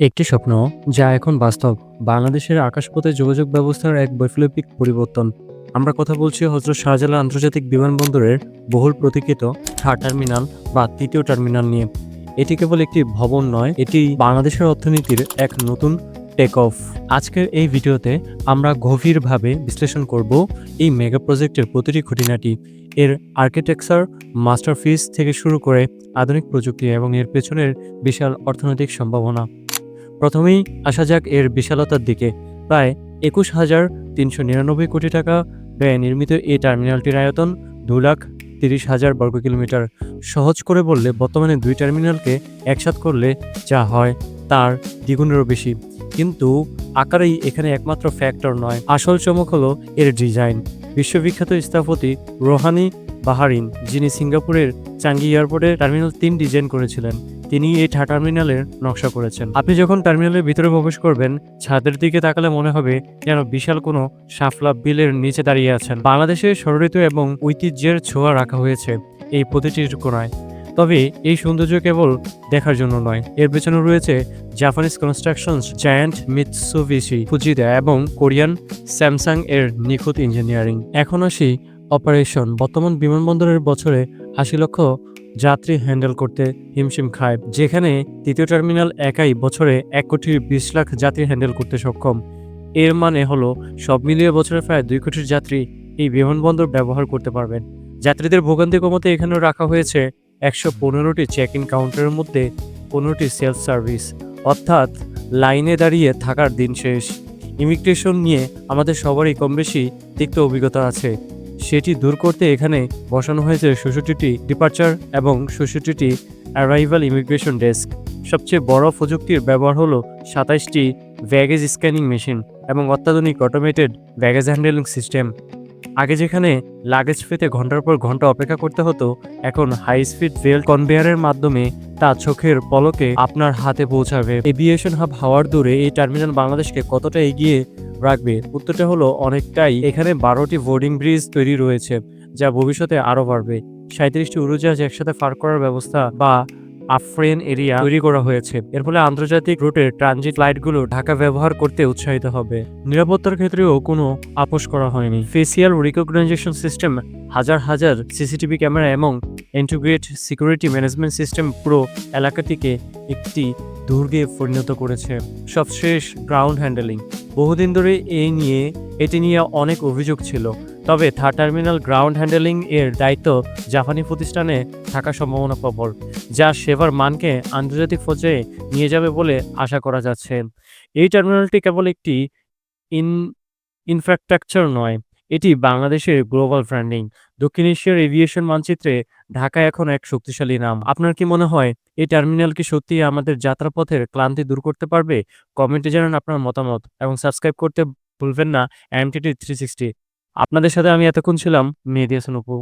একটি স্বপ্ন যা এখন বাস্তব। বাংলাদেশের আকাশপথে যোগাযোগ ব্যবস্থার এক বৈপ্লবিক পরিবর্তন। আমরা কথা বলছি হজরত শাহজালাল আন্তর্জাতিক বিমানবন্দরের বহুল প্রতীক্ষিত থার্ড টার্মিনাল বা তৃতীয় টার্মিনাল নিয়ে। এটি কেবল একটি ভবন নয়, এটি বাংলাদেশের অর্থনীতির এক নতুন টেক অফ আজকের এই ভিডিওতে আমরা গভীরভাবে বিশ্লেষণ করব এই মেগা প্রজেক্টের প্রতিটি খুঁটিনাটি, এর আর্কিটেকচার মাস্টার মাস্টারফিস থেকে শুরু করে আধুনিক প্রযুক্তি এবং এর পেছনের বিশাল অর্থনৈতিক সম্ভাবনা। প্রথমেই আসা যাক এর বিশালতার দিকে। প্রায় একুশ হাজার তিনশো নিরানব্বই কোটি টাকা ব্যয়ে নির্মিত এই টার্মিনালটির আয়তন দু লাখ তিরিশ হাজার বর্গ কিলোমিটার। সহজ করে বললে, বর্তমানে দুই টার্মিনালকে একসাথ করলে যা হয় তার দ্বিগুণেরও বেশি। কিন্তু আকারেই এখানে একমাত্র ফ্যাক্টর নয়, আসল চমক হলো এর ডিজাইন। বিশ্ববিখ্যাত স্থাপতি রোহানি বাহারিন, যিনি সিঙ্গাপুরের চাঙ্গি এয়ারপোর্টে টার্মিনাল তিন ডিজাইন করেছিলেন তিনি এই টার্মিনালের নকশা করেছেন। আপনি যখন টার্মিনালের ভিতরে প্রবেশ করবেন, ছাদের দিকে তাকালে মনে হবে যেন বিশাল কোনো সাফলা বিলের নিচে দাঁড়িয়ে আছেন। বাংলাদেশের স্বরঋত এবং ঐতিহ্যের ছোঁয়া রাখা হয়েছে এই প্রতিটির কোনায়। তবে এই সৌন্দর্য কেবল দেখার জন্য নয়। এর পেছনে রয়েছে Japanese construction giant Mitsubishi Fujita এবং কোরিয়ান স্যামসাং এর নিখুঁত ইঞ্জিনিয়ারিং এখন আসি অপারেশন বর্তমান বিমানবন্দরের বছরে আশি লক্ষ যাত্রী হ্যান্ডেল করতে হিমশিম খায়, যেখানে তৃতীয় টার্মিনাল একাই বছরে এক কোটি বিশ লাখ যাত্রী হ্যান্ডেল করতে সক্ষম। এর মানে হলো, সব মিলিয়ে বছরে প্রায় দুই কোটির যাত্রী এই বিমানবন্দর ব্যবহার করতে পারবেন। যাত্রীদের ভোগান্তি কমাতে এখানেও রাখা হয়েছে একশো পনেরোটি চেক ইন কাউন্টারের মধ্যে পনেরোটি সেলফ সার্ভিস, অর্থাৎ লাইনে দাঁড়িয়ে থাকার দিন শেষ। ইমিগ্রেশন নিয়ে আমাদের সবারই কম বেশি তিক্ত অভিজ্ঞতা আছে। সেটি দূর করতে এখানে বসানো হয়েছে ষষট্টিটি ডিপার্চার এবং ষষট্টিটি অ্যারাইভাল ইমিগ্রেশন ডেস্ক সবচেয়ে বড় প্রযুক্তির ব্যবহার হলো সাতাইশটি ব্যাগেজ স্ক্যানিং মেশিন এবং অত্যাধুনিক অটোমেটেড ব্যাগেজ হ্যান্ডেলিং সিস্টেম আগে যেখানে লাগেজ পেতে ঘণ্টার পর ঘণ্টা অপেক্ষা করতে হতো, এখন হাই স্পিড রেল কনভেয়ারের মাধ্যমে তা চোখের পলকে আপনার হাতে পৌঁছাবে। এভিয়েশন হাব হাওয়ার দূরে এই টার্মিনাল বাংলাদেশকে কতটা এগিয়ে রাখবে? উত্তরটা হলো অনেকটাই। এখানে বারোটি বোর্ডিং ব্রিজ তৈরি রয়েছে, যা ভবিষ্যতে আরও বাড়বে। সাঁত্রিশটি উড়োজাহাজ একসাথে পার করার ব্যবস্থা বা আফ্রেন এরিয়া তৈরি করা হয়েছে। এর ফলে আন্তর্জাতিক রুটের ট্রানজিট লাইটগুলো ঢাকা ব্যবহার করতে উৎসাহিত হবে। নিরাপত্তার ক্ষেত্রেও কোনো আপোষ করা হয়নি। ফেসিয়াল রিকগনাইজেশন সিস্টেম, হাজার হাজার সিসিটিভি ক্যামেরা এবং ইন্টিগ্রেট সিকিউরিটি ম্যানেজমেন্ট সিস্টেম পুরো এলাকাটিকে একটি দুর্গে পরিণত করেছে। সবশেষ গ্রাউন্ড হ্যান্ডেলিং। বহুদিন ধরে এই নিয়ে, এটি নিয়ে অনেক অভিযোগ ছিল। তবে থার্ড টার্মিনাল গ্রাউন্ড হ্যান্ডেলিং এর দায়িত্ব জাপানি প্রতিষ্ঠানে থাকার সম্ভাবনা প্রবল, যা সেবার মানকে আন্তর্জাতিক পর্যায়ে নিয়ে যাবে বলে আশা করা যাচ্ছে। এই টার্মিনালটি কেবল একটি ইন, ইনফ্রাস্ট্রাকচার নয়, এটি বাংলাদেশের গ্লোবাল ব্র্যান্ডিং, দক্ষিণ এশিয়ার এভিয়েশন মানচিত্রে ঢাকা এখন এক শক্তিশালী নাম। আপনার কি মনে হয়, এই টার্মিনাল কি সত্যিই আমাদের যাত্রাপথের ক্লান্তি দূর করতে পারবে? কমেন্টে জানান আপনার মতামত, এবং সাবস্ক্রাইব করতে ভুলবেন না এমটিটি থ্রি সিক্সটি আপনাদের সাথে আমি এতক্ষণ ছিলাম। মেহেদি হাসান অপু।